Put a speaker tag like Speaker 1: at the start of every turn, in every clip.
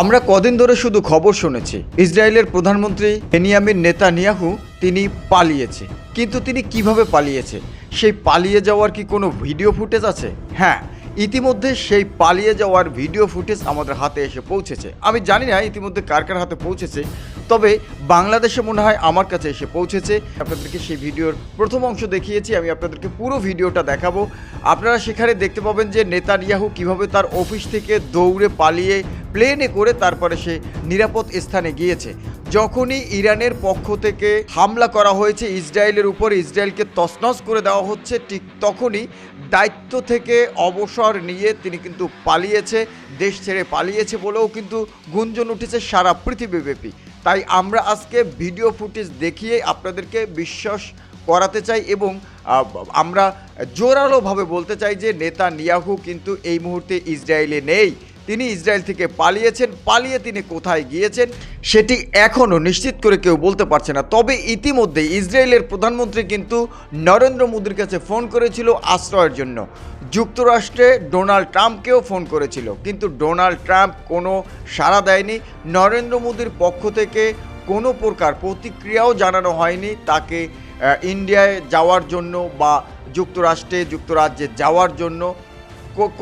Speaker 1: আমরা কদিন ধরে শুধু খবর শুনেছি ইসরায়েলের প্রধানমন্ত্রী বেনিয়ামিন নেতানিয়াহু তিনি পালিয়েছে কিন্তু তিনি কিভাবে পালিয়েছে সেই পালিয়ে যাওয়ার কি কোনো ভিডিও ফুটেজ আছে হ্যাঁ ইতিমধ্যে সেই পালিয়ে যাওয়ার ভিডিও ফুটেজ আমাদের হাতে এসে পৌঁছেছে আমি জানি না ইতিমধ্যে কার কার হাতে পৌঁছেছে তবে বাংলাদেশে মনে হয় আমার কাছে এসে পৌঁছেছে আপনাদেরকে সেই ভিডিওর প্রথম অংশ দেখিয়েছি আমি আপনাদেরকে পুরো ভিডিওটা দেখাবো আপনারা সেখানে দেখতে পাবেন যে নেতানিয়াহু কিভাবে তার অফিস থেকে দৌড়ে পালিয়ে প্লেনে করে তারপরে সে নিরাপদ স্থানে গিয়েছে যখনই ইরানের পক্ষ থেকে হামলা করা হয়েছে ইসরায়েলের উপর ইসরায়েলকে তসনস করে দেওয়া হচ্ছে ঠিক তখনই দায়িত্ব থেকে অবসর নিয়ে তিনি কিন্তু পালিয়েছে দেশ ছেড়ে পালিয়েছে বলেও কিন্তু গুঞ্জন উঠেছে সারা পৃথিবীব্যাপী তাই আমরা আজকে ভিডিও ফুটেজ দেখিয়ে আপনাদেরকে বিশ্বাস করাতে চাই এবং আমরা জোরালোভাবে বলতে চাই যে নেতা নিয়াহু কিন্তু এই মুহূর্তে ইসরায়েলে নেই তিনি ইসরায়েল থেকে পালিয়েছেন পালিয়ে তিনি কোথায় গিয়েছেন সেটি এখনও নিশ্চিত করে কেউ বলতে পারছে না তবে ইতিমধ্যে ইসরায়েলের প্রধানমন্ত্রী কিন্তু নরেন্দ্র মোদীর কাছে ফোন করেছিল আশ্রয়ের জন্য যুক্তরাষ্ট্রে ডোনাল্ড ট্রাম্পকেও ফোন করেছিল কিন্তু ডোনাল্ড ট্রাম্প কোনো সাড়া দেয়নি নরেন্দ্র মোদীর পক্ষ থেকে কোনো প্রকার প্রতিক্রিয়াও জানানো হয়নি তাকে ইন্ডিয়ায় যাওয়ার জন্য বা যুক্তরাষ্ট্রে যুক্তরাজ্যে যাওয়ার জন্য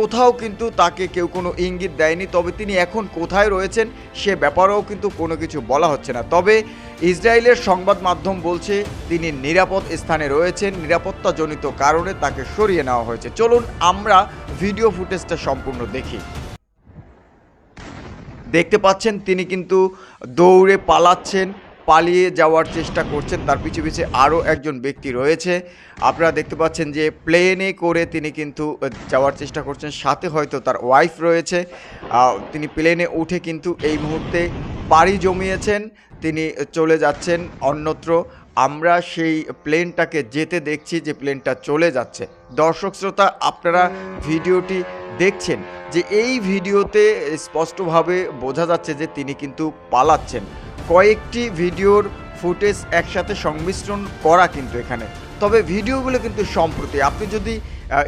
Speaker 1: কোথাও কিন্তু তাকে কেউ কোনো ইঙ্গিত দেয়নি তবে তিনি এখন কোথায় রয়েছেন সে ব্যাপারেও কিন্তু কোনো কিছু বলা হচ্ছে না তবে ইসরায়েলের সংবাদ মাধ্যম বলছে তিনি নিরাপদ স্থানে রয়েছেন নিরাপত্তাজনিত কারণে তাকে সরিয়ে নেওয়া হয়েছে চলুন আমরা ভিডিও ফুটেজটা সম্পূর্ণ দেখি দেখতে পাচ্ছেন তিনি কিন্তু দৌড়ে পালাচ্ছেন পালিয়ে যাওয়ার চেষ্টা করছেন তার পিছু পিছিয়ে আরও একজন ব্যক্তি রয়েছে আপনারা দেখতে পাচ্ছেন যে প্লেনে করে তিনি কিন্তু যাওয়ার চেষ্টা করছেন সাথে হয়তো তার ওয়াইফ রয়েছে তিনি প্লেনে উঠে কিন্তু এই মুহূর্তে পাড়ি জমিয়েছেন তিনি চলে যাচ্ছেন অন্যত্র আমরা সেই প্লেনটাকে যেতে দেখছি যে প্লেনটা চলে যাচ্ছে দর্শক শ্রোতা আপনারা ভিডিওটি দেখছেন যে এই ভিডিওতে স্পষ্টভাবে বোঝা যাচ্ছে যে তিনি কিন্তু পালাচ্ছেন কয়েকটি ভিডিওর ফুটেজ একসাথে সংমিশ্রণ করা কিন্তু এখানে তবে ভিডিওগুলো কিন্তু সম্প্রতি আপনি যদি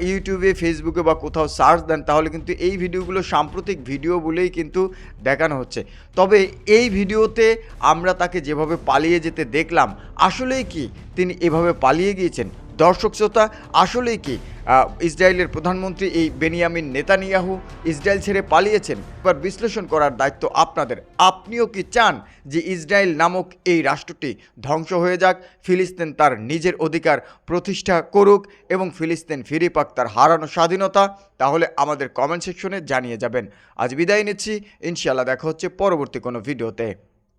Speaker 1: ইউটিউবে ফেসবুকে বা কোথাও সার্চ দেন তাহলে কিন্তু এই ভিডিওগুলো সাম্প্রতিক ভিডিও বলেই কিন্তু দেখানো হচ্ছে তবে এই ভিডিওতে আমরা তাকে যেভাবে পালিয়ে যেতে দেখলাম আসলেই কি তিনি এভাবে পালিয়ে গিয়েছেন দর্শক শ্রোতা আসলেই কি ইসরায়েলের প্রধানমন্ত্রী এই বেনিয়ামিন নেতানিয়াহু ইসরায়েল ছেড়ে পালিয়েছেন এবার বিশ্লেষণ করার দায়িত্ব আপনাদের আপনিও কি চান যে ইসরায়েল নামক এই রাষ্ট্রটি ধ্বংস হয়ে যাক ফিলিস্তিন তার নিজের অধিকার প্রতিষ্ঠা করুক এবং ফিলিস্তিন ফিরে পাক তার হারানো স্বাধীনতা তাহলে আমাদের কমেন্ট সেকশনে জানিয়ে যাবেন আজ বিদায় নিচ্ছি ইনশাআল্লাহ দেখা হচ্ছে পরবর্তী কোনো ভিডিওতে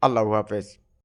Speaker 1: আল্লাহ হাফেজ